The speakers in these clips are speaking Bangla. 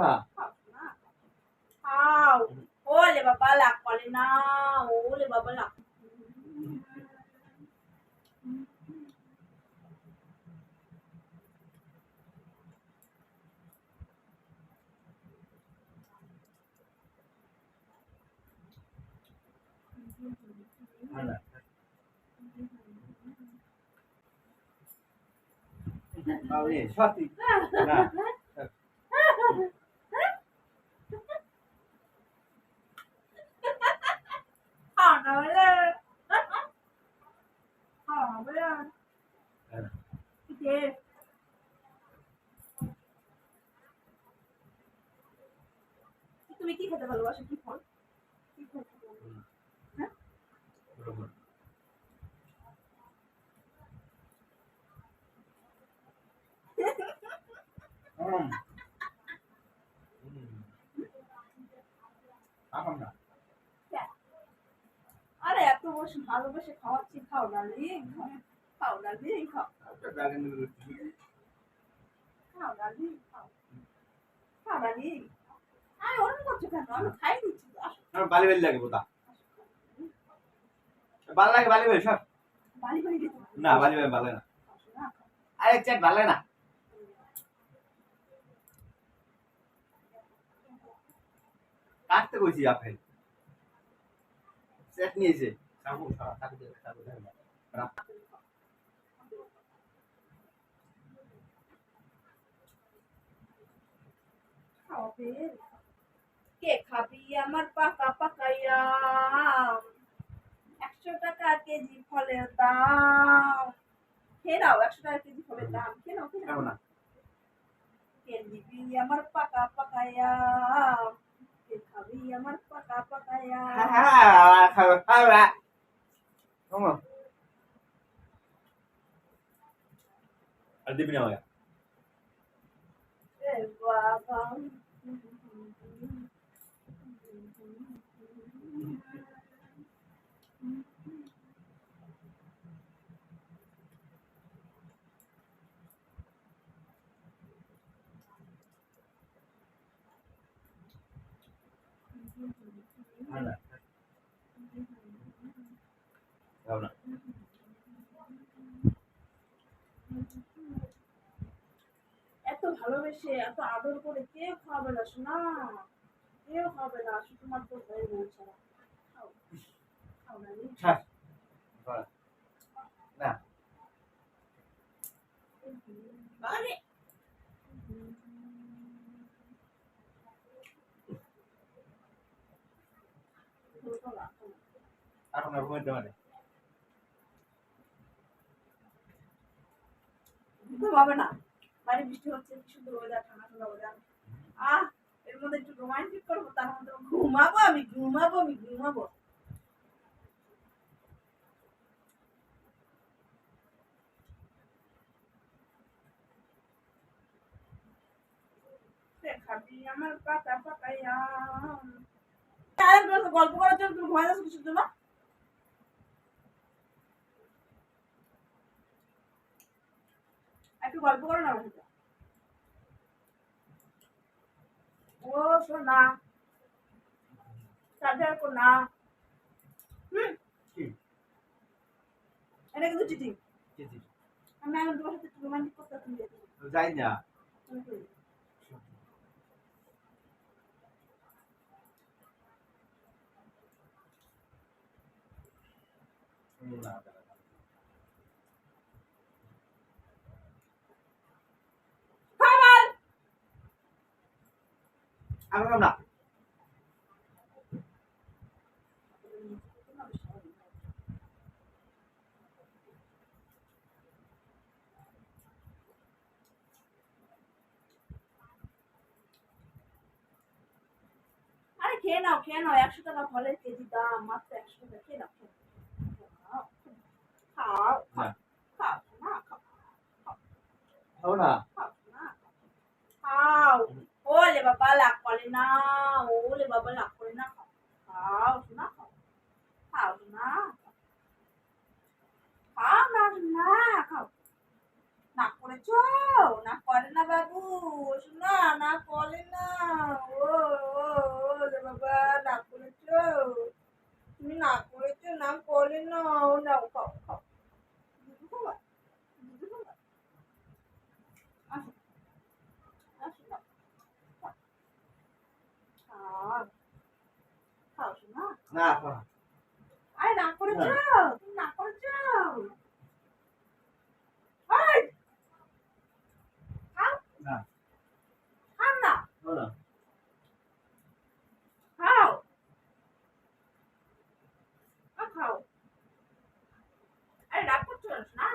না খাও ওলে বাবা লাগ করে না ওলে বাবা লাগ না বাবু সত্যি না খাও না বলে খাও না বলে যে তুমি কি খেতে ভালোবাসো কি ফল? হ্যাঁ? আরে এত বসে ভালোবেসে খাওয়াচ্ছি খাও ডার্লিং খাও ডার্লিং খাও। খাও ডার্লিং খাও। খাও ডার্লিং আরে অন্য করছ কেন? আমি খাই দিচ্ছি তো। আসো। আমার বালি বালি লাগে বোতা ভালো লাগে বালি বালি সব? বাড়ি বাড়ি যেতে হবে। না বালি বালি ভালো না। আসো না, খাও। আরে চেক ভালো না? কাটতে কইছি আপেল? নিয়েছে কাটতে সাবু খাও ফের। কে খাবি আমার পাকা পাকাইয়া একশো টাকা কেজি ফলের দাম। খেয়ে নাও একশো টাকা কেজি ফলের দাম। খেয়ে নাও খেয়ে নাও। না। কে আমার পাকা পাকাইয়া খাবি আমার পাকা পাকাইয়া আর দিবি না বাবা না না খাব না এত ভালোবেসে এত আদর করে কেউ খাবে না শোনা কেউ খাবে না? শুধুমাত্র হয়ে না। না। আরে এখন আর পারে না। বাইরে বৃষ্টি হচ্ছে, কি সুন্দর ওয়েদার ঠান্ডা ঠান্ডা ওয়েদার আহ, এর মধ্যে একটু রোমান্টিক করব, তার মধ্যে ঘুমাবো, আমি ঘুমাবো আমি ঘুমাবো। আমার পাতা আরে গল্প করার জন্য তুমি ঘুমাই যাচ্ছ কিছুর জন্য একটু গল্প করো না আমার ও শোনা চার্জার কো না হুম? এটা কিন্তু চিঠিং? আমি এখন তোমার সাথে রোমান্টিক করতে তুমি যাই না। করে না। খাব না আরে খেয়ে নাও খেয়ে নাও একশো টাকা ফলের কেজি দাম মাত্র একশো টাকা খেয়ে নাও খাও খাও না খাও না খাও ওলে বাবা লাভ করে না ওলে বাবা লাভ করে না খাও খাও না খাও খাও না খাও না না খাও না করেছ না করে না বাবু শোনা না করে না ও ওলে বাবা না করেছ তুমি না করেছ না করে না ও না খাও খাও না আরে না করেছ তুমি না করেছ এই! খাও। না। খাও না। খাও খাও। আ, খাও। আরে রাগ করছ না।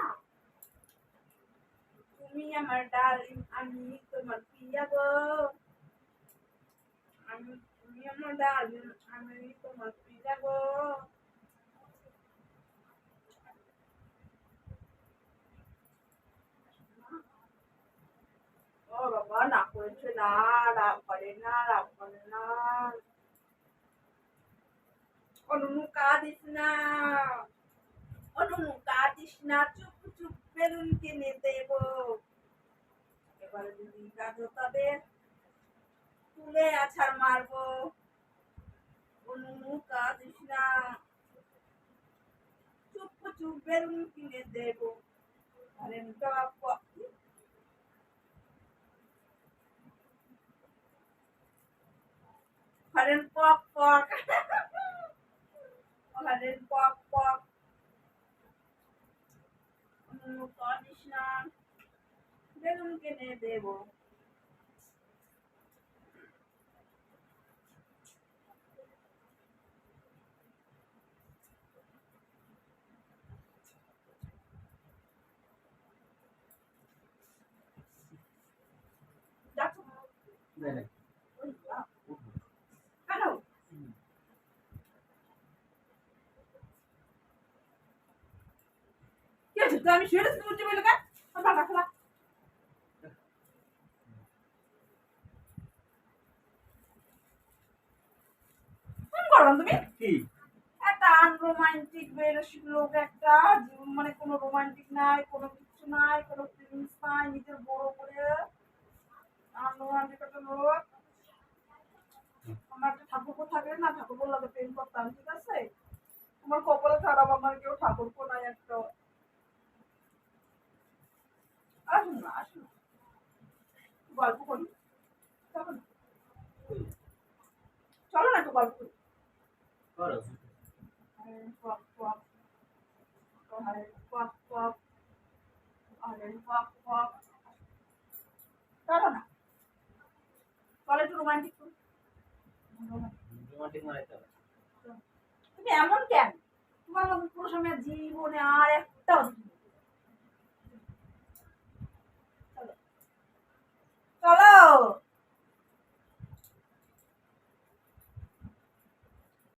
তুমি আমার ডার্লিং আমি তোমার প্রিয়া গো। আমি তুমি আমার ডার্লিং আমি তোমার গো ও না করেছে না না চুপ চুপ বেলুন কিনে দেব এবারে যদি কাঁদো তবে তুলে আছাড় মারবো অনুনু কাঁদিস না চুপ চুপ বেলুন কিনে দেব আরে টপ Haren pok pok. Haren pok pok. Ano কাটিস না বেলুন কিনে দেব দেখো নাই নাই ওই বাবা, উঠবো। কেন হুম। কি আছে তুই আমি শুয়ে উঠতে বলে খেলা তুমি কি? একটা আনরোমান্টিক বেরসিক লোক একটা মানে কোনো রোমান্টিক নাই, কোনো কিছু নাই, কোনো ফিলিংস নাই, নিজের বড় করে। আমার একটা ঠাকুর থাকলে না ঠাকুর লাগে প্রেম করতাম ঠিক আছে? আমার কপালে খারাপ আমার কেউ নাই একটা। আসুন না আসুন। গল্প করি। চলো না চলো না একটু গল্প করি। করো। Iron বলো একটু রোমান্টিক তুমি এমন কেন? তোমার মতন পুরো সময় জীবনে আর একটা চলো।